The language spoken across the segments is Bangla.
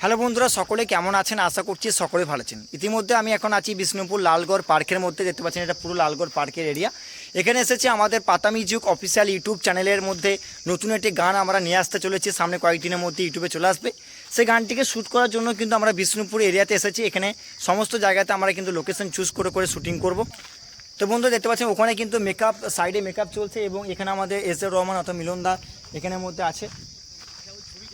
হ্যালো বন্ধুরা, সকলে কেমন আছেন? আশা করছি সকলে ভালো আছেন। ইতিমধ্যে আমি এখন আছি বিষ্ণুপুর লালগড় পার্কের মধ্যে, দেখতে পাচ্ছেন এটা পুরো লালগড় পার্কের এরিয়া এখানে এসেছে আমাদের পাতামি যুগ অফিসিয়াল ইউটিউব চ্যানেলের মধ্যে নতুন একটি গান আমরা নিয়ে আসতে চলেছি। সামনে কয়েকদিনের মধ্যে ইউটিউবে চলে আসবে। সেই গানটিকে শ্যুট করার জন্য কিন্তু আমরা বিষ্ণুপুর এরিয়াতে এসেছি। এখানে সমস্ত জায়গাতে আমরা কিন্তু লোকেশন চুজ করে করে শ্যুটিং করব। তো বন্ধু, দেখতে পাচ্ছেন, ওখানে কিন্তু মেকআপ সাইডে মেকআপ চলছে এবং এখানে আমাদের এস এ রহমান অথবা মিলন দা এখানের মধ্যে আছে।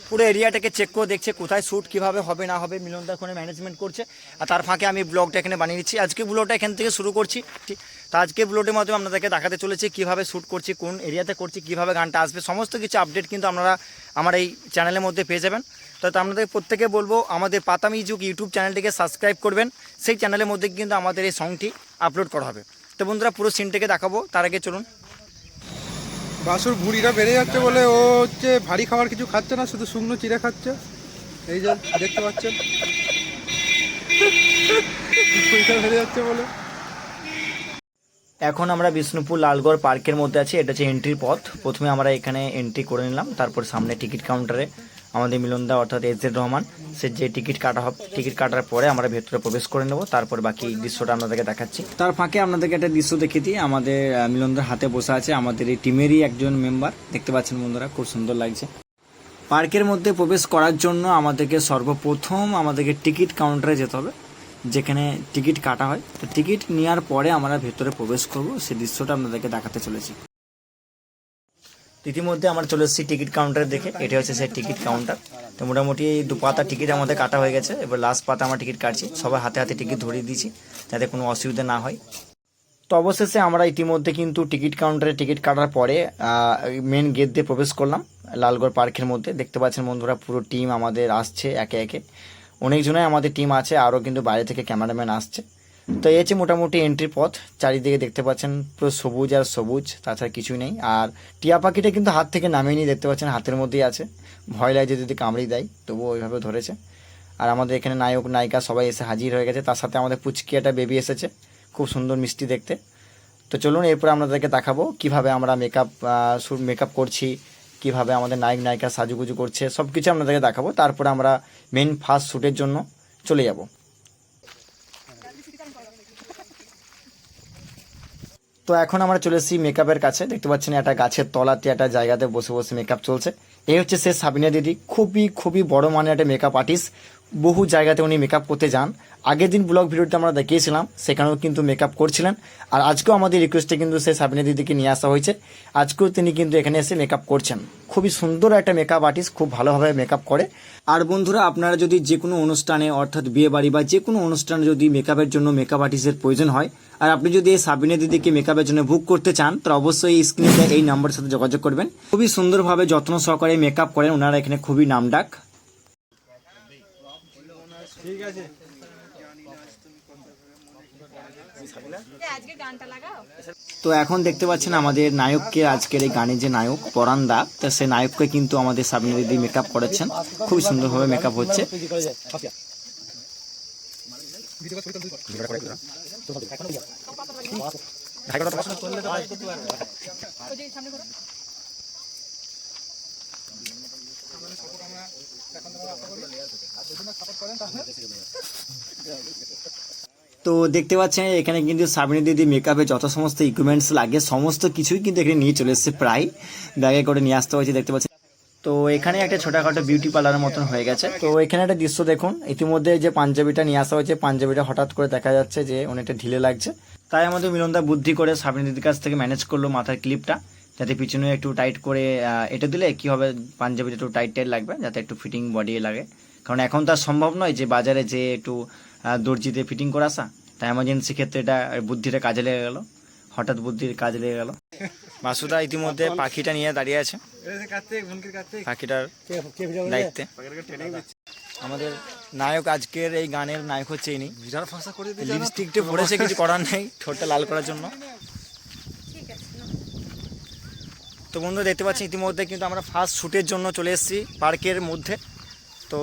পুরো এরিয়াটাকে চেক করে দেখছে কোথায় শ্যুট কীভাবে হবে, না হবে, মিলনদা ওখানে ম্যানেজমেন্ট করছে। আর তার ফাঁকে আমি ব্লগটা এখানে বানিয়ে দিচ্ছি আজকে ব্লগটা এখান থেকে শুরু করছি। ঠিক- তা আজকে ব্লগের মাধ্যমে আপনাদেরকে দেখাতে চলেছি কীভাবে শ্যুট করছি, কোন এরিয়াতে করছি, কীভাবে গানটা আসবে। সমস্ত কিছু আপডেট কিন্তু আপনারা আমার এই চ্যানেলের মধ্যে পেয়ে যাবেন। তো আপনাদের প্রত্যেকে বলব, আমাদের পাতামি যুগ ইউটিউব চ্যানেলটিকে সাবস্ক্রাইব করবেন। সেই চ্যানেলের মধ্যে কিন্তু আমাদের এই সংটি আপলোড করা হবে। তো বন্ধুরা পুরো সিনটাকে দেখাবো তার আগে চলুন। বাসুর ভুঁড়িটা বেড়ে যাচ্ছে বলে ও হচ্ছে ভারী খাবার কিছু খাচ্ছে না শুধু শুকনো চিড়ে খাচ্ছে। এই যে দেখতে পাচ্ছেন। বেড়ে যাচ্ছে বলে। এখন আমরা বিষ্ণুপুর লালগড় পার্কের মধ্যে আছি এটা হচ্ছে এন্ট্রির পথ। প্রথমে আমরা এখানে এন্ট্রি করে নিলাম তারপর সামনে টিকিট কাউন্টারে আমাদের মিলনদা অর্থাৎ এস জেড রহমান, সে যে টিকিট কাটা হবে টিকিট কাটার পরে আমরা ভেতরে প্রবেশ করে নেব। তারপর বাকি দৃশ্যটা আপনাদেরকে দেখাচ্ছি। তার ফাঁকে আপনাদেরকে একটা দৃশ্য দেখিয়ে দিই। আমাদের মিলনদার হাতে বসে আছে আমাদের এই টিমেরই একজন মেম্বার দেখতে পাচ্ছেন বন্ধুরা, খুব সুন্দর লাগছে। পার্কের মধ্যে প্রবেশ করার জন্য আমাদেরকে সর্বপ্রথম আমাদেরকে টিকিট কাউন্টারে যেতে হবে, যেখানে টিকিট কাটা হয়। তো টিকিট নেওয়ার পরে আমরা ভেতরে প্রবেশ করব। সেই দৃশ্যটা আপনাদেরকে দেখাতে চলেছি। ইতিমধ্যে আমরা চলে এসেছি টিকিট কাউন্টারে দেখে। এটা হচ্ছে সেই টিকিট কাউন্টার। তো মোটামুটি দু পাতা টিকিট আমাদের কাটা হয়ে গেছে। এবার লাস্ট পাতা আমরা টিকিট কাটছি। সবাই হাতে হাতে টিকিট ধরিয়ে দিয়েছি যাতে কোনো অসুবিধা না হয়। তো অবশেষে আমরা ইতিমধ্যে কিন্তু টিকিট কাউন্টারে টিকিট কাটার পরে মেন গেট দিয়ে প্রবেশ করলাম লালগড় পার্কের মধ্যে। দেখতে পাচ্ছেন বন্ধুরা, পুরো টিম আমাদের আসছে একে একে। অনেকজনাই আমাদের টিম আছে, আরও কিন্তু বাইরে থেকে ক্যামেরাম্যান আসছে। তো এই হচ্ছে মোটামুটি এন্ট্রি পথ। চারিদিকে দেখতে পাচ্ছেন পুরো সবুজ আর সবুজ, তাছাড়া কিছুই নেই। আর টিয়া পাখিটা কিন্তু হাত থেকে নামিয়ে নিয়ে দেখতে পাচ্ছেন হাতের মধ্যেই আছে। ভয় লাগে যদি কামড়ি দেয়, তবুও ওইভাবে ধরেছে। আর আমাদের এখানে নায়ক, নায়িকা সবাই এসে হাজির হয়ে গেছে। তার সাথে আমাদের পুচকি একটা বেবি এসেছে, খুব সুন্দর মিষ্টি দেখতে। তো চলুন এরপর আপনাদেরকে দেখাবো কীভাবে আমরা মেকআপ মেকআপ করছি, কীভাবে আমাদের নায়ক, নায়িকা সাজুগুজু করছে সব কিছু আপনাদেরকে দেখাবো। তারপরে আমরা মেন ফার্স্ট শ্যুটের জন্য চলে যাব। তো এখন আমরা চলে এসেছি মেকআপের কাছে। দেখতে পাচ্ছেন একটা গাছের তলাতে, একটা জায়গাতে বসে বসে মেকআপ চলছে। এই হচ্ছে সে সাবিনা দিদি। খুবই খুবই বড় মানের একটা মেকআপ আর্টিস্ট বহু জায়গাতে উনি মেকআপ করতে যান। আগের দিন ব্লগ ভিডিওতে আমরা দেখিয়েছিলাম, সেখানেও কিন্তু মেকআপ করছিলেন। আর আজকেও আমাদের রিকোয়েস্টে কিন্তু সেই সাবিনা দিদিকে নিয়ে আসা হয়েছে। আজকেও তিনি কিন্তু এখানে এসে মেকআপ করছেন। খুবই সুন্দর একটা মেকআপ আর্টিস্ট খুব ভালোভাবে মেকআপ করে। আর বন্ধুরা, আপনারা যদি যে কোনো অনুষ্ঠানে, অর্থাৎ বিয়ে বাড়ি বা যে কোনো অনুষ্ঠানে যদি মেকআপের জন্য মেকআপ আর্টিস্টের প্রয়োজন হয়, আর আপনি যদি এই সাবিনা দিদিকে মেকআপের জন্য বুক করতে চান তো অবশ্যই এই স্ক্রিনে এই নাম্বারের সাথে যোগাযোগ করবেন। খুবই সুন্দরভাবে যত্ন সহকারে মেকআপ করেন। ওনারা এখানে খুবই নামডাক। ঠিক আছে। আজকে গানটা লাগাও? তো এখন দেখতে পাচ্ছেন আমাদের নায়ককে আজকের এই গানের যে নায়ক পরান দা তো সে নায়ককে কিন্তু আমাদের সাবিনা দিদি মেকআপ করেছেন খুবই সুন্দরভাবে মেকআপ হচ্ছে। ওই যে সামনে ঘোরো। তো দেখতে পাচ্ছেন, এখানে কিন্তু সাবিনা দিদি মেকআপে যত সমস্ত ইকুইপমেন্টস লাগে, সমস্ত কিছুই কিন্তু এখানে নিয়ে চলে এসেছে প্রায়। ব্যাগে করে নিয়ে আসতে হয়েছে, দেখতে পাচ্ছেন। তো এখানে একটা ছোটখাটো বিউটি পার্লারের মতন হয়ে গেছে। তো এখানে একটা দৃশ্য দেখুন, ইতিমধ্যে যে পাঞ্জাবিটা নিয়ে আসা হয়েছে, পাঞ্জাবিটা হঠাৎ করে দেখা যাচ্ছে যে অনেকটা ঢিলে লাগছে। তাই আমাদের মিলনদা বুদ্ধি করে সাবিনা দিদির কাছ থেকে ম্যানেজ করল মাথার ক্লিপটা যাতে পিছনে একটু টাইট করে এটা দিলে কি হবে? পাঞ্জাবিটা একটু টাইট টাইট লাগবে যাতে একটু ফিটিং বডি লাগে। কারণ এখন তো সম্ভব নয় যে বাজারে যে একটু দর্জিতে ফিটিং করে আসা তাই এমার্জেন্সি ক্ষেত্রে এটা বুদ্ধিটা কাজে লেগে গেল। হঠাৎ বুদ্ধির কাজে লেগে গেল। মাসুদা ইতিমধ্যে পাখিটা নিয়ে দাঁড়িয়ে আছে। পাখিটার দায়িত্বে। আমাদের নায়ক আজকের এই গানের নায়ক হচ্ছে ইনি। লিপস্টিকটা পড়েছে কিছু করার নেই ঠোঁটটা লাল করার জন্য। তো বন্ধু দেখতে পাচ্ছি ইতিমধ্যে কিন্তু আমরা ফার্স্ট শ্যুটের জন্য চলে এসেছি পার্কের মধ্যে। তো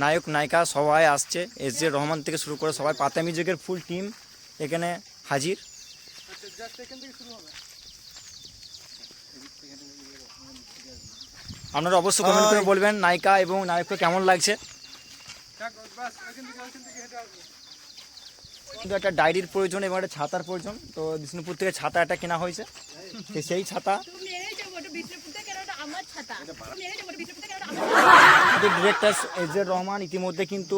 নায়ক নায়িকা সবাই আসছে। এস জে রহমান থেকে শুরু করে সবাই পাতা মিউজিকের ফুল টিম এখানে হাজির। আপনারা অবশ্যই কমেন্ট করে বলবেন নায়িকা এবং নায়ককে কেমন লাগছে? কিন্তু একটা ডায়েরির প্রয়োজন এবং একটা ছাতার প্রয়োজন। তো বিষ্ণুপুর থেকে ছাতা একটা কেনা হয়েছে। সেই ছাতা ডিরেক্টর এজের রহমান ইতিমধ্যে কিন্তু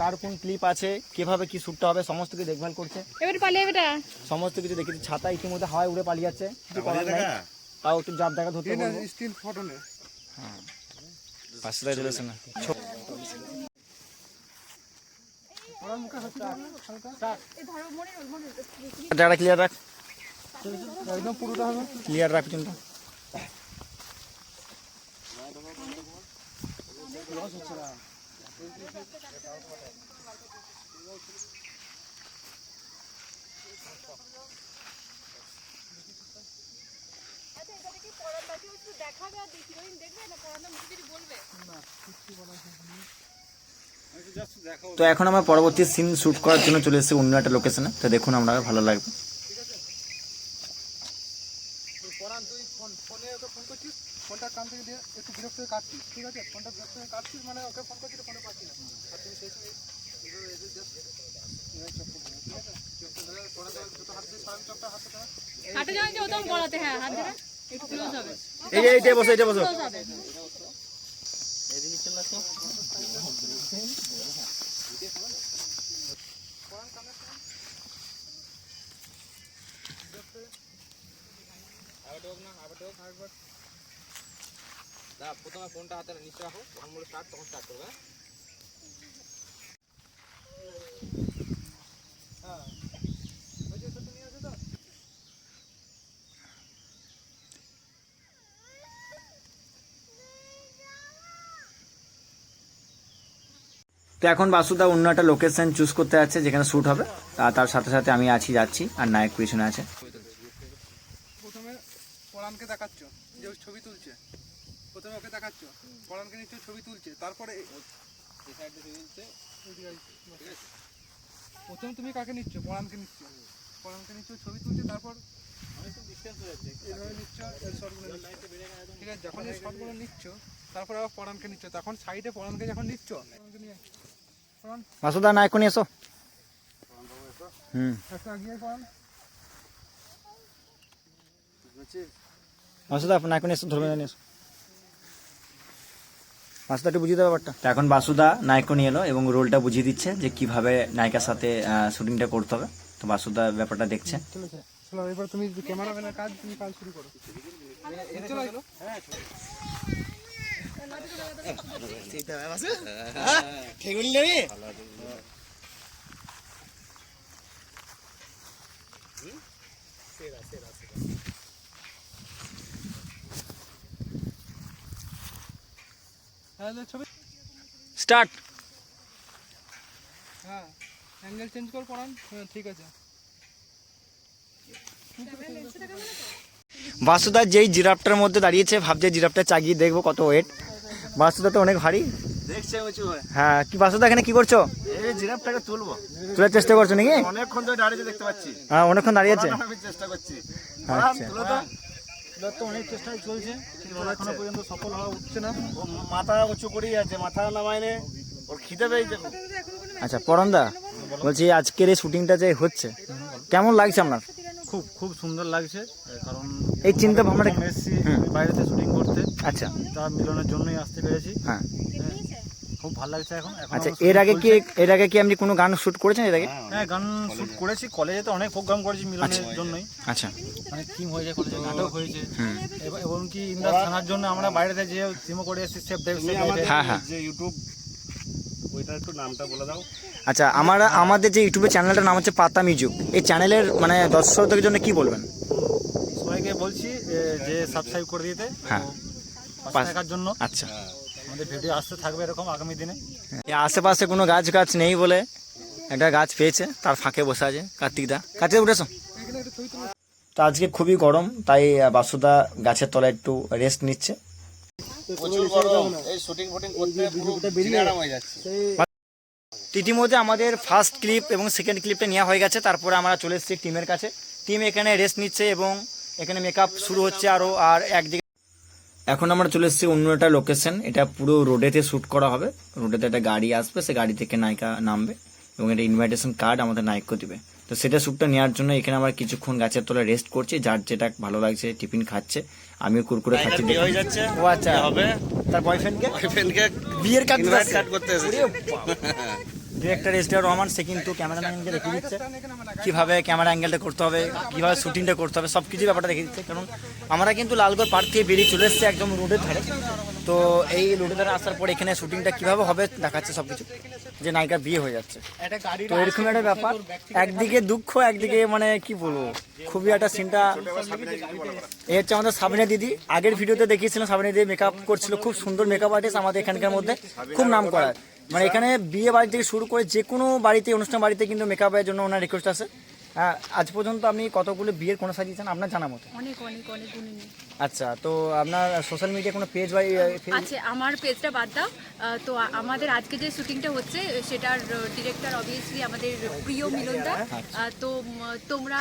কার কোন ক্লিপ আছে কীভাবে কি শ্যুটটা হবে সমস্ত কিছু দেখভাল করছে। এবার পালিয়ে বেটা সমস্ত কিছু দেখেছি। ছাতা ইতিমধ্যে হাওয়ায় উড়ে পালিয়ে যাচ্ছে। কিছু করার নাই। তাও একটু জাপ দেখা ধরতে বলব। স্টিল ফটো নে। পাঁচটা চলেছে না মনে মনে ক্লিয়ার রাখ। একদম পুরোটা হবে। ক্লিয়ার রাখ তো এখন আমরা পরবর্তী সিন শুট করার জন্য চলে এসেছি অন্য একটা লোকেশনে তো দেখুন, আমরা ভালো লাগবে পরান তুই ফোন ফোনে ওকে ফোন করছিস ফোনটা কান থেকে দিয়ে একটু বিরক্ত হয়ে কাটছিস ঠিক আছে? ফোনটা বিরক্ত হয়ে কাটছিস মানে ওকে ফোন করছিস ফোনে পাচ্ছি না। আর তুমি সেই সময় এভাবে এসে just এভাবে চোখ খুলবে, হবে প্রথমে ফোনটা হাতে নিচে রাখো। যখন বলে স্টার্ট তখন স্টার্ট করবে হ্যাঁ? তো তো এখন বাসুদা অন্য একটা লোকেশন চুজ করতে আছে যেখানে শ্যুট হবে। তার সাথে সাথে আমি আছি, যাচ্ছি, আর নায়ক পিছনে আছে প্রথমে পরানকে দেখাচ্ছ যে ও ছবি তুলছে প্রথমে ওকে দেখাচ্ছ পরানকে নিশ্চয় ছবি তুলছে তারপরে এ- এই সাইড দিয়ে দিচ্ছে এদিকে আয়, ঠিক আছে প্রথমে তুমি কাকে নিচ্ছ? পরানকে নিচ্ছ। পরানকে নিচ্ছ ছবি তুলছে তারপর। ঠিক আছে যখন এই শটগুলো নিচ্ছ তারপর আবার পরানকে নিচ্ছ। তখন সাইডে পরানকে যখন নিচ্ছ আয়। পরান নিয়ে এসো। হুম। আপনার নায়ক নিয়ে এসো ধর্মে এসো। বাসুদা একটু বুঝিয়ে দেবে ব্যাপারটা। তো এখন বাসুদা নায়ক নিয়ে এলো এবং রোলটা বুঝিয়ে দিচ্ছে যে কীভাবে নায়িকার সাথে শুটিংটা করতে হবে। তো বাসুদা ব্যাপারটা দেখছে। চলো এবার তুমি ক্যামেরাম্যানের কাজ তুমি কাজ শুরু করো। চলো হ্যাঁ স্টার্ট। হ্যাঁ অ্যাঙ্গেল চেঞ্জ কর পড়ান হ্যাঁ ঠিক আছে। বাসুদা যেই জিরাফটার মধ্যে দাঁড়িয়েছে ভাবছে জিরাফটা চাগিয়ে দেখব কত ওয়েট বাসুদা তো অনেক ভারী। হয়ে। কি বাসুদা এখানে কি করছ? এই জিরাফটাকে তুলবো। তোলার চেষ্টা করছ নাকি? অনেকক্ষণ ধরে দাঁড়িয়ে দেখতে পাচ্ছি। হ্যাঁ অনেকক্ষণ দাঁড়িয়েছে। আমি চেষ্টা করছি। আচ্ছা। তো অনেক চেষ্টাই চলছে কিন্তু এখনও পর্যন্ত সফল হওয়া উঠছে না। ও মাথা উঁচু করেই আছে মাথা নামায়নে ওর খিদে পেয়ে দেখো আচ্ছা পরন্দা বলছি আজকের এই শুটিংটা যে হচ্ছে কেমন লাগছে আপনার? খুব খুব সুন্দর লাগছে কারণ এই চিন্তা ভাবনা প্রথম এসেছি হুম। বাইরেতে শুটিং করতে। আচ্ছা। তার মিলনের জন্যই আসতে পেরেছি। হ্যাঁ। খুব ভালো লাগছে এখন। আচ্ছা এর আগে কি এর আগে কি আপনি কোনো গান শুট করেছেন এর আগে? হ্যাঁ গান শুট করেছি। কলেজে তো অনেক প্রোগ্রাম করেছি মিলনের জন্যই। আচ্ছা। অনেক থিম হয়েছে কলেজে নাটক হয়েছে এবং কি ইন্দাস থানার জন্য আমরা বাইরেতে যে থিমও করে এসেছি সেফ ডেভ আমাদের হ্যাঁ, হ্যাঁ। যে ইউটিউব ওইটা একটু নামটা বলে দাও। আচ্ছা আমরা আমাদের যে ইউটিউবে চ্যানেলটার নাম হচ্ছে পাতা মিউজিক এই চ্যানেলের মানে দর্শকদের জন্য কি বলবেন? সবাইকে বলছি যে সাবস্ক্রাইব করে দিতে। হ্যাঁ। থাকার জন্য। আচ্ছা। আমাদের ভিডিও আসতে থাকবে এরকম আগামী দিনে। এই আশেপাশে কোনো গাছ গাছ নেই বলে একটা গাছ পেয়েছে তার ফাঁকে বসে আছে কার্তিকদা কার্তিক উঠেছো? তো আজকে খুবই গরম তাই বাসুদা গাছের তলায় একটু রেস্ট নিচ্ছে। হয়ে ইতিমধ্যে আমাদের ফার্স্ট ক্লিপ এবং সেকেন্ড ক্লিপটা নেওয়া হয়ে গেছে তারপরে আমরা চলে এসেছি টিমের কাছে। টিম এখানে রেস্ট নিচ্ছে এবং এখানে মেকআপ শুরু হচ্ছে আরও আর একদিকে এখন আমরা চলে এসেছি অন্য একটা লোকেশন এটা পুরো রোডেতে শ্যুট করা হবে। রোডেতে একটা গাড়ি আসবে সে গাড়ি থেকে নায়িকা নামবে এবং একটা ইনভাইটেশন কার্ড আমাদের নায়ককে দিবে। তো সেটা শ্যুটটা নেওয়ার জন্য এখানে আমরা কিছুক্ষণ গাছের তলায় রেস্ট করছি যার যেটা ভালো লাগছে টিফিন খাচ্ছে আমিও কুরকুরে খাচ্ছি বিয়ে হয়ে যাচ্ছে। ও আচ্ছা। হবে। তার বয়ফ্রেন্ডকে বয়ফ্রেন্ডকে বিয়ের কার্ড কার্ড করতে এসেছে। ডিরেক্টর এস রহমান সে কিন্তু ক্যামেরা ক্যামেরাম্যানকে দেখিয়ে দিচ্ছে। কীভাবে ক্যামেরা অ্যাঙ্গেলটা করতে হবে, কীভাবে শুটিংটা করতে হবে সব কিছু ব্যাপারটা দেখে দিচ্ছে। কারণ আমরা কিন্তু লালগড় পার্ক থেকে বেরিয়ে চলে এসেছি একদম রোডের ধারে। তো এই রোডের ধারে আসার পর এখানে শুটিংটা কীভাবে হবে দেখাচ্ছে সব কিছু যে নায়িকার বিয়ে হয়ে যাচ্ছে। তো এরকম একটা ব্যাপার। একদিকে দুঃখ, একদিকে মানে কি বলব, খুবই একটা সিনটা এই হচ্ছে আমাদের সাবিনা দিদি। আগের ভিডিওতে দেখিয়েছিলাম, সাবিনা দিদি মেকআপ করছিল, খুব সুন্দর মেকআপ আর্টিস্ট আমাদের এখানকার মধ্যে, খুব নাম করা। মানে এখানে বিয়ে বাড়ি থেকে শুরু করে যে কোনো বাড়িতে অনুষ্ঠান বাড়িতে কিন্তু মেকআপের জন্য ওনার রিকোয়েস্ট আছে। হ্যাঁ, আজ পর্যন্ত আপনি কতগুলো বিয়ের কোনো সাজিয়েছেন আপনার জানা মতো? অনেক অনেক অনেক আচ্ছা তো আপনার সোশ্যাল মিডিয়া কোনো পেজ বা ফেস আচ্ছা আমার পেজটা বাদ দাও। তো আমাদের আজকে যে শুটিংটা হচ্ছে সেটার ডিরেক্টর অবভিয়াসলি আমাদের প্রিয় মিলনদা। তো তোমরা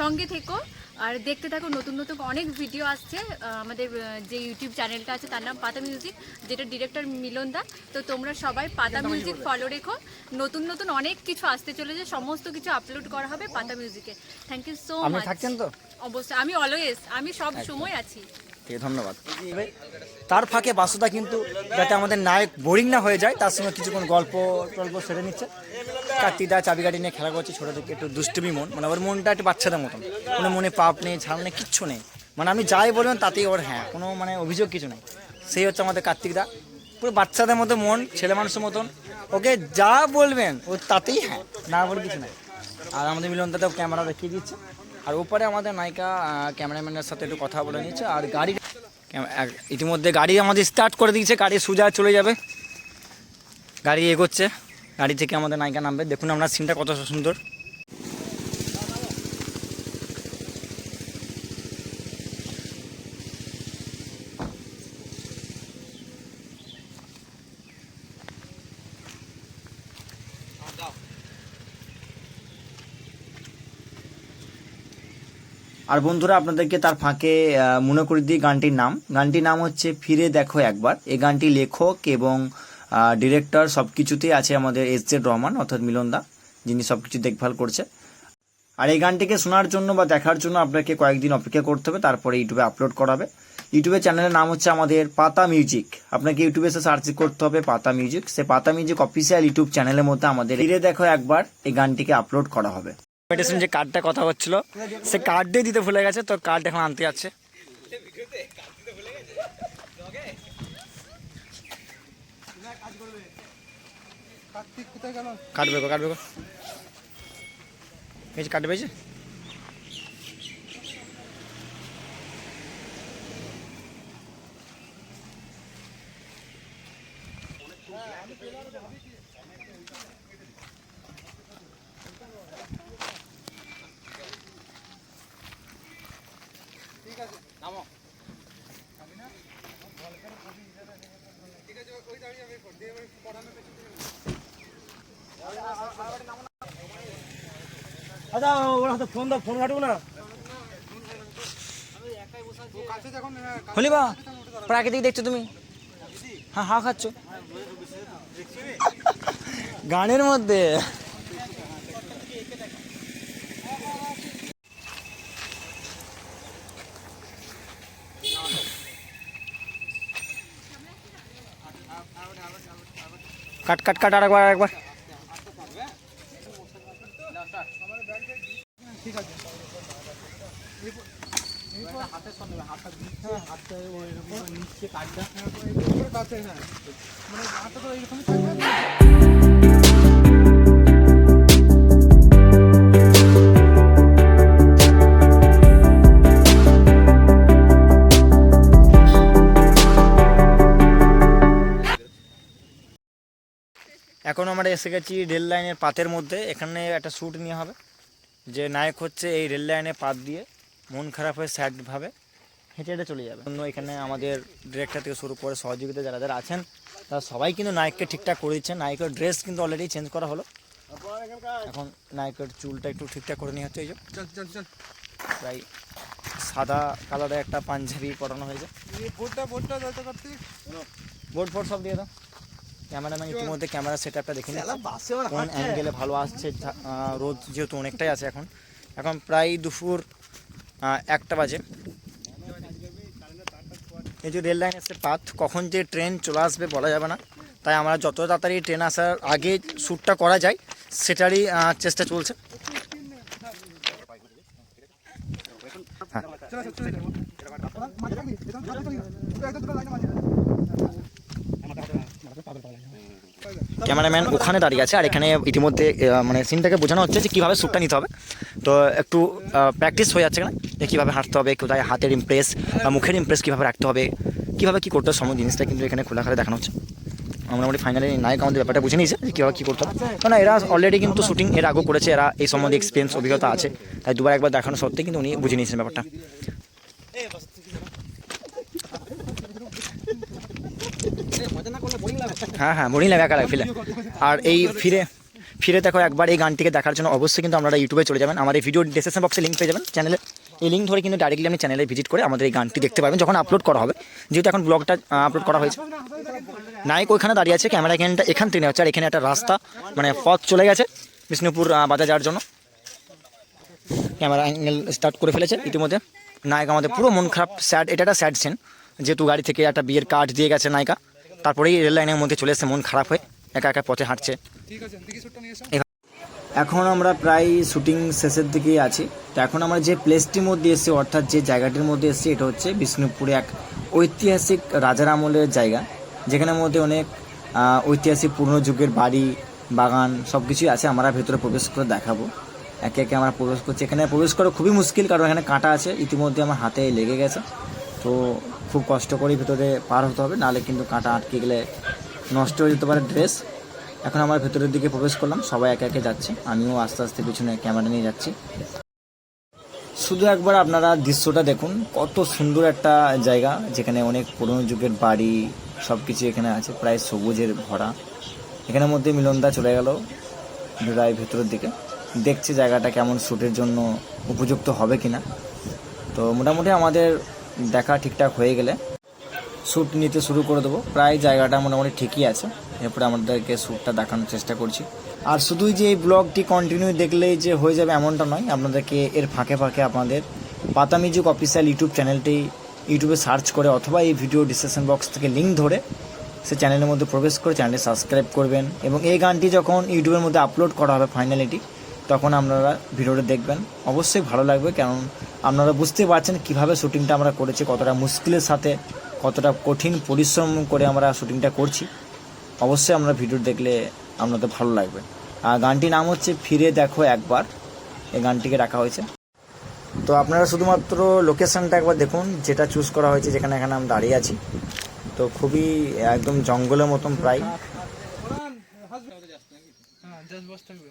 সঙ্গে থেকো। আর দেখতে থাকো নতুন নতুন অনেক ভিডিও আসছে আমাদের যে ইউটিউব চ্যানেলটা আছে তার নাম পাতা মিউজিক যেটা ডিরেক্টর মিলন দা। তো তোমরা সবাই পাতা মিউজিক ফলো রেখো। নতুন নতুন অনেক কিছু আসতে চলেছে সমস্ত কিছু আপলোড করা হবে পাতা মিউজিকে থ্যাংক ইউ সো মাচ থাকছেন তো? অবশ্যই আমি অলওয়েজ আমি সব সময় আছি। ঠিক ধন্যবাদ। তার ফাঁকে বাসুদা কিন্তু যাতে আমাদের নায়ক বোরিং না হয়ে যায়, তার সঙ্গে কিছুক্ষণ গল্প টল্প সেরে নিচ্ছে। কার্তিকদা চাবিগাড়ি নিয়ে খেলা করছে ছোটো থেকে, একটু দুষ্টুমি মন মানে ওর মনটা একটু বাচ্চাদের মতন। কোনো মনে পাপ নেই ঝাল নেই, কিচ্ছু নেই। মানে আপনি যাই বলবেন তাতেই ওর হ্যাঁ কোনো মানে অভিযোগ কিছু নেই। সেই হচ্ছে আমাদের কার্তিকদা। পুরো বাচ্চাদের মতো মন, ছেলে মানুষের মতন। ওকে যা বলবেন, ও তাতেই হ্যাঁ না বলে কিছু নেই। আর আমাদের মিলন মিলনদাতেও ক্যামেরা দেখিয়ে দিচ্ছে। আর ওপরে আমাদের নায়িকা ক্যামেরাম্যানের সাথে একটু কথা বলে নিচ্ছে, আর গাড়ি ইতিমধ্যে গাড়ি আমাদের স্টার্ট করে দিয়েছে, গাড়ি সোজা চলে যাবে। গাড়ি এগোচ্ছে, গাড়ি থেকে আমাদের নায়িকা নামবে। দেখুন আপনার সিনটা কত সুন্দর। আর বন্ধুরা, আপনাদেরকে তার ফাঁকে মনে করে দিই গানটির নাম। গানটির নাম হচ্ছে ফিরে দেখো একবার। এই গানটি লেখক এবং ডিরেক্টর সব কিছুতেই আছে আমাদের এস জেড রহমান, অর্থাৎ মিলনদা, যিনি সব কিছু দেখভাল করছে। আর এই গানটিকে শোনার জন্য বা দেখার জন্য আপনাকে কয়েকদিন অপেক্ষা করতে হবে, তারপরে ইউটিউবে আপলোড করাবে। ইউটিউবের চ্যানেলের নাম হচ্ছে আমাদের পাতা মিউজিক। আপনাকে ইউটিউবে এসে সার্চ করতে হবে পাতা মিউজিক। সে পাতা মিউজিক অফিসিয়াল ইউটিউব চ্যানেলের মধ্যে আমাদের ফিরে দেখো একবার এই গানটিকে আপলোড করা হবে। মেডিসিন যে কার্ডটা কথা হচ্ছিল সে কার্ডটাই দিতে ভুলে গেছে তোর কার্ড এখন আনতে যাচ্ছে। কাটবে গো কাটবে গো কাটবে পেয়েছে আচ্ছা ওর হাতে ফোন দাও ফোন কাটবো না। কাছে হ্যাঁ, হলি বা প্রাকৃতিক দেখছ তুমি? হ্যাঁ হা খাচ্ছ। গানের মধ্যে। কাট কাট কাট আরেকবার আরেকবার। উপরে কাছে হ্যাঁ। মানে হাতটা তো এইরকমই থাকবে। এখন আমরা এসে গেছি রেল লাইনের পাতের মধ্যে। এখানে একটা শ্যুট নিয়ে হবে। যে নায়ক হচ্ছে এই রেল লাইনে পাত দিয়ে মন খারাপ হয়ে স্যাডভাবে হেঁটে হেঁটে চলে যাবে। অন্য এখানে আমাদের ডিরেক্টর থেকে শুরু করে সহযোগিতা যারা যারা আছেন তারা সবাই কিন্তু নায়ককে ঠিকঠাক করে দিচ্ছে নায়কের ড্রেস কিন্তু অলরেডি চেঞ্জ করা হলো। এখন নায়কের চুলটা একটু ঠিকঠাক করে নিয়ে হচ্ছে এই যে। প্রায় সাদা কালারের একটা পাঞ্জাবি পরানো হয়েছে। বোর্ড ফোর্ড সব দিয়ে দাও। ক্যামেরাম্যান ইতিমধ্যে ক্যামেরা সেট আপটা দেখে কোন অ্যাঙ্গেলে ভালো আসছে রোদ যেহেতু অনেকটাই আছে এখন। এখন প্রায় দুপুর একটা বাজে। এই যে রেল লাইন এসে পাথ কখন যে ট্রেন চলে আসবে বলা যাবে না। তাই আমরা যত তাড়াতাড়ি ট্রেন আসার আগে শ্যুটটা করা যায় সেটারই চেষ্টা চলছে। চল চল চল মাঝে থাকবি একদম মাঝে থাকবি একদম দুটো লাইনে মাঝে ক্যামেরাম্যান ওখানে দাঁড়িয়ে আছে আর এখানে ইতিমধ্যে মানে সিনটাকে বোঝানো হচ্ছে যে কীভাবে শ্যুটটা নিতে হবে। তো একটু প্র্যাকটিস হয়ে যাচ্ছে না যে কীভাবে হাঁটতে হবে, কোথায় হাতের ইমপ্রেস বা মুখের ইমপ্রেস কীভাবে রাখতে হবে, কীভাবে কী করতে হবে সময় জিনিসটা কিন্তু এখানে খোলাখালে দেখানো হচ্ছে। আমরা মোটামুটি ফাইনালি নায়ক আমাদের ব্যাপারটা বুঝে নিয়েছে যে কীভাবে কী করতে হবে। কারণ এরা অলরেডি কিন্তু শুটিং এর আগেও করেছে, এরা এই সম্বন্ধে এক্সপিরিয়েন্স অভিজ্ঞতা আছে। তাই দুবার একবার দেখানো সত্ত্বে কিন্তু উনি বুঝে নিয়েছেন ব্যাপারটা। হ্যাঁ হ্যাঁ বোরিং লাগে একা লাগে, ফিলে। আর এই ফিরে ফিরে দেখো একবার এই গানটিকে দেখার জন্য অবশ্যই কিন্তু আপনারা ইউটিউবে চলে যাবেন। আমার এই ভিডিও ডিসক্রিপশন বক্সে লিঙ্ক পেয়ে যাবেন। চ্যানেলে এই লিঙ্ক ধরে কিন্তু ডাইরেক্টলি আপনি চ্যানেলে ভিজিট করে আমাদের এই গানটি দেখতে পারবেন। যখন আপলোড করা হবে, যেহেতু এখন ব্লগটা আপলোড করা হয়েছে। নায়ক ওইখানে দাঁড়িয়ে আছে ক্যামেরা এখানটা এখান থেকে হচ্ছে। আর এখানে একটা রাস্তা মানে পথ চলে গেছে বিষ্ণুপুর বাজার যাওয়ার জন্য। ক্যামেরা অ্যাঙ্গেল স্টার্ট করে ফেলেছে। ইতিমধ্যে নায়ক আমাদের পুরো মন খারাপ স্যাড এটা একটা স্যাড সিন যেহেতু গাড়ি থেকে একটা বিয়ের কার্ড দিয়ে গেছে নায়িকা। তারপরেই রেল লাইনের মধ্যে চলে এসে মন খারাপ হয়ে একা একা পথে হাঁটছে। এখন আমরা প্রায় শুটিং শেষের দিকেই আছি। তো এখন আমরা যে প্লেসটির মধ্যে এসেছি, অর্থাৎ যে জায়গাটির মধ্যে এসেছি, এটা হচ্ছে বিষ্ণুপুরে এক ঐতিহাসিক রাজার আমলের জায়গা, যেখানের মধ্যে অনেক ঐতিহাসিক পুরনো যুগের বাড়ি, বাগান সব কিছুই আছে। আমরা ভেতরে প্রবেশ করে দেখাবো। একে একে আমরা প্রবেশ করছি। এখানে প্রবেশ করা খুবই মুশকিল, কারণ এখানে কাঁটা আছে। ইতিমধ্যে আমার হাতে লেগে গেছে। তো খুব কষ্ট করেই ভেতরে পার হতে হবে, নাহলে কিন্তু কাঁটা আটকে গেলে নষ্ট হয়ে যেতে পারে ড্রেস এখন আমরা ভেতরের দিকে প্রবেশ করলাম, সবাই একে একে যাচ্ছে, আমিও আস্তে আস্তে পিছনে ক্যামেরা নিয়ে যাচ্ছি। শুধু একবার আপনারা দৃশ্যটা দেখুন, কত সুন্দর একটা জায়গা, যেখানে অনেক পুরনো যুগের বাড়ি সব কিছু এখানে আছে, প্রায় সবুজের ভরা। এখানের মধ্যে মিলনদা চলে গেল, প্রায় ভেতরের দিকে। দেখছে জায়গাটা কেমন শ্যুটের জন্য উপযুক্ত হবে কিনা। তো মোটামুটি আমাদের দেখা ঠিকঠাক হয়ে গেলে শ্যুট নিতে শুরু করে দেবো। প্রায় জায়গাটা মোটামুটি ঠিকই আছে। এরপরে আমাদেরকে শ্যুটটা দেখানোর চেষ্টা করছি। আর শুধুই যে এই ব্লগটি কন্টিনিউ দেখলেই যে হয়ে যাবে এমনটা নয়, আপনাদেরকে এর ফাঁকে ফাঁকে আপনাদের পাতা মিউজিক অফিসিয়াল ইউটিউব চ্যানেলটি ইউটিউবে সার্চ করে অথবা এই ভিডিও ডিসক্রিপশন বক্স থেকে লিঙ্ক ধরে সে চ্যানেলের মধ্যে প্রবেশ করে চ্যানেলটি সাবস্ক্রাইব করবেন। এবং এই গানটি যখন ইউটিউবের মধ্যে আপলোড করা হবে ফাইনালিটি তখন আপনারা ভিডিওটা দেখবেন অবশ্যই ভালো লাগবে কারণ আপনারা বুঝতে পারছেন কীভাবে শুটিংটা আমরা করেছি কতটা মুশকিলের সাথে কতটা কঠিন পরিশ্রম করে আমরা শুটিংটা করছি অবশ্যই আমরা ভিডিও দেখলে আপনাদের ভালো লাগবে আর গানটির নাম হচ্ছে ফিরে দেখো একবার এই গানটিকে রাখা হয়েছে তো আপনারা শুধুমাত্র লোকেশনটা একবার দেখুন যেটা চুজ করা হয়েছে যেখানে এখানে আমি দাঁড়িয়ে আছি তো খুবই একদম জঙ্গলের মতন প্রায় হ্যাঁ জাস্ট বস থাকবে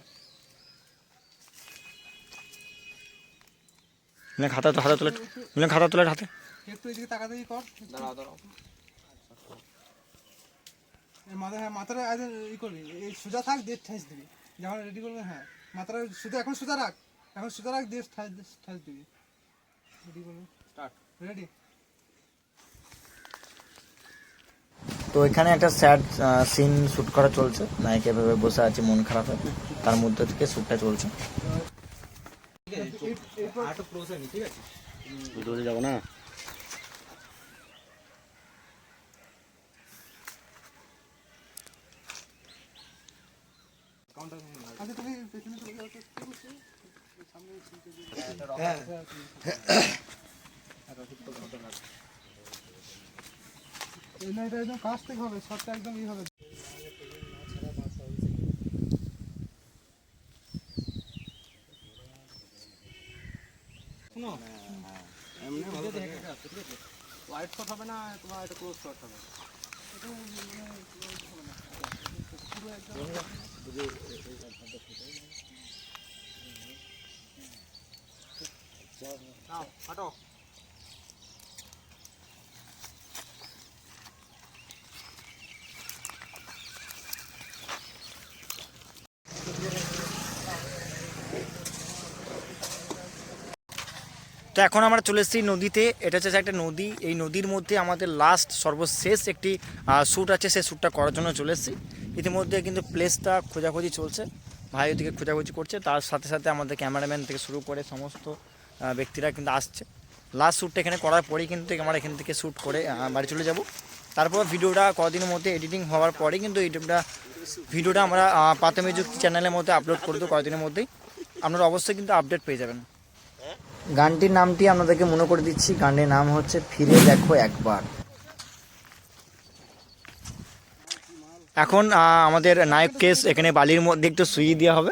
মিলে খাতা তো হাতে তুলে মিলে খাতা তুলে হাতে। একটু এদিকে তাকাতাকি কর। দাঁড়াও দাঁড়াও। মাথা হ্যাঁ মাথাটা আজ ই করবি এই সোজা থাক দিয়ে ঠেস দিবি। যখন রেডি করবি হ্যাঁ মাথাটা সোজা এখন সোজা রাখ। এখন সোজা রাখ দিয়ে ঠেস ঠেস দিবি। রেডি করবি? স্টার্ট রেডি তো এখানে একটা স্যাড সিন শ্যুট করা চলছে। নায়িকা ভেবে বসে আছে মন খারাপ তার মধ্যে থেকে শ্যুটটা চলছে। ঠিক আছে? ভিতরে যাব না। আচ্ছা তুমি পেছনে চলে যাও তো কি করছ? এই না এটা একদম কাছ থেকে হবে শটটা একদম ই হবে। শট হবে না তোমার একটা ক্লোজ শট হবে নাও হাঁটো তো এখন আমরা চলে এসেছি নদীতে। এটা হচ্ছে একটা নদী। এই নদীর মধ্যে আমাদের লাস্ট সর্বশেষ একটি শ্যুট আছে। সেই শ্যুটটা করার জন্য চলে এসেছি। ইতিমধ্যে কিন্তু প্লেসটা খোঁজাখুঁজি চলছে। ভাই ওদিকে খোঁজাখুঁজি করছে। তার সাথে সাথে আমাদের ক্যামেরাম্যান থেকে শুরু করে সমস্ত ব্যক্তিরা কিন্তু আসছে। লাস্ট শ্যুটটা এখানে করার পরেই কিন্তু আমরা এখান থেকে শ্যুট করে বাড়ি চলে যাব। তারপর ভিডিওটা কদিনের মধ্যে এডিটিং হওয়ার পরে কিন্তু ইউটিউবটা, ভিডিওটা আমরা পাতা মিউজিক চ্যানেলের মধ্যে আপলোড করে দেবো কয়েকদিনের মধ্যেই। আপনারা অবশ্যই কিন্তু আপডেট পেয়ে যাবেন। গানটির নামটি আপনাদেরকে মনে করে দিচ্ছি। গানটির নাম হচ্ছে ফিরে দেখো একবার। এখন আমাদের নায়ক কেস এখানে বালির মধ্যে একটু শুয়ে দেওয়া হবে।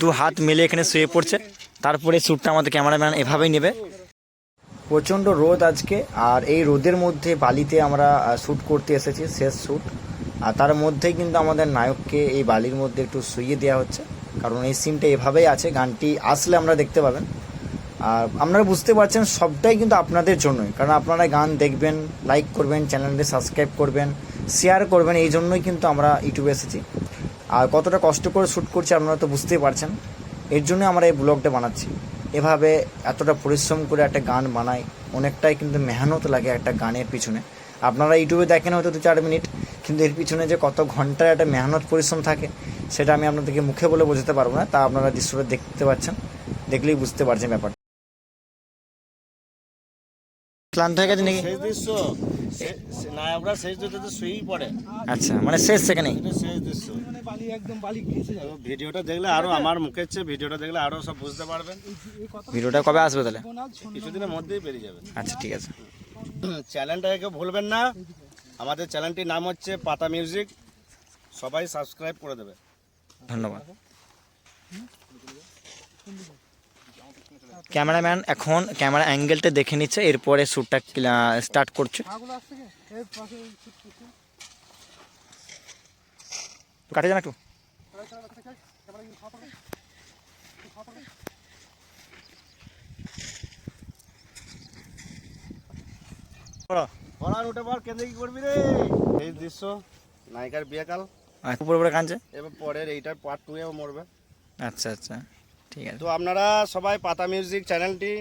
দু হাত মেলে এখানে শুয়ে পড়ছে। তারপরে শ্যুটটা আমাদের ক্যামেরাম্যান এভাবেই নেবে। প্রচণ্ড রোদ আজকে, আর এই রোদের মধ্যে বালিতে আমরা শ্যুট করতে এসেছি, শেষ শ্যুট আর তার মধ্যেই কিন্তু আমাদের নায়ককে এই বালির মধ্যে একটু শুইয়ে দেওয়া হচ্ছে। কারণ এই সিনটা এভাবেই আছে, গানটি আসলে আমরা দেখতে পাবেন। আর আপনারা বুঝতে পারছেন সবটাই কিন্তু আপনাদের জন্যই। কারণ আপনারা গান দেখবেন লাইক করবেন চ্যানেলটি সাবস্ক্রাইব করবেন শেয়ার করবেন, এই জন্যই কিন্তু আমরা ইউটিউবে এসেছি। আর কতটা কষ্ট করে শ্যুট করছি আপনারা তো বুঝতেই পারছেন। এর জন্য আমরা এই ব্লগটা বানাচ্ছি। এভাবে এতটা পরিশ্রম করে একটা গান বানাই, অনেকটাই কিন্তু মেহনত লাগে একটা গানের পিছনে। আপনারা ইউটিউবে দেখেন হয়তো দু চার মিনিট, কিন্তু এর পিছনে যে কত ঘণ্টার একটা মেহনত পরিশ্রম থাকে, সেটা আমি আপনাদেরকে মুখে বলে বোঝাতে পারব না, তা আপনারা দৃশ্যটা দেখতে পাচ্ছেন, দেখলেই বুঝতে পারছেন ব্যাপারটা। ক্লান্ত হয়ে গেছে নাকি? শেষ দৃশ্য। নায়করা শেষ দৃশ্যতে শুয়েই পড়ে। আচ্ছা মানে শেষ সেখানেই? এটা শেষ দৃশ্য। ভিডিওটা দেখলে আরও আমার মুখের চেয়ে ভিডিওটা দেখলে আরও সব বুঝতে পারবেন। ভিডিওটা কবে আসবে তাহলে? কিছুদিনের মধ্যেই বেরিয়ে যাবে। আচ্ছা ঠিক আছে। চ্যানেলটাকে ভুলবেন না। আমাদের চ্যানেলটির নাম হচ্ছে পাতা মিউজিক। সবাই সাবস্ক্রাইব করে দেবে। ধন্যবাদ। ক্যামেরাম্যান এখন ক্যামেরা অ্যাঙ্গেলটা দেখে নিচ্ছে এরপরে শ্যুটটা স্টার্ট করছে। কাটে যান একটু। এই দৃশ্য নায়িকার আচ্ছা, উপরে উপরে কাঁদছে? এবার পরের এইটার পার্ট টু এ মরবে। আচ্ছা আচ্ছা। ঠিক আছে। তো আপনারা সবাই পাতা মিউজিক চ্যানেলটি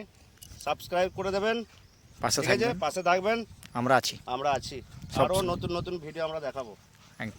সাবস্ক্রাইব করে দেবেন। পাশে ঠিক আছে? পাশে থাকবেন। আমরা আছি। আমরা আছি। আরও নতুন নতুন ভিডিও আমরা দেখাবো। একদম।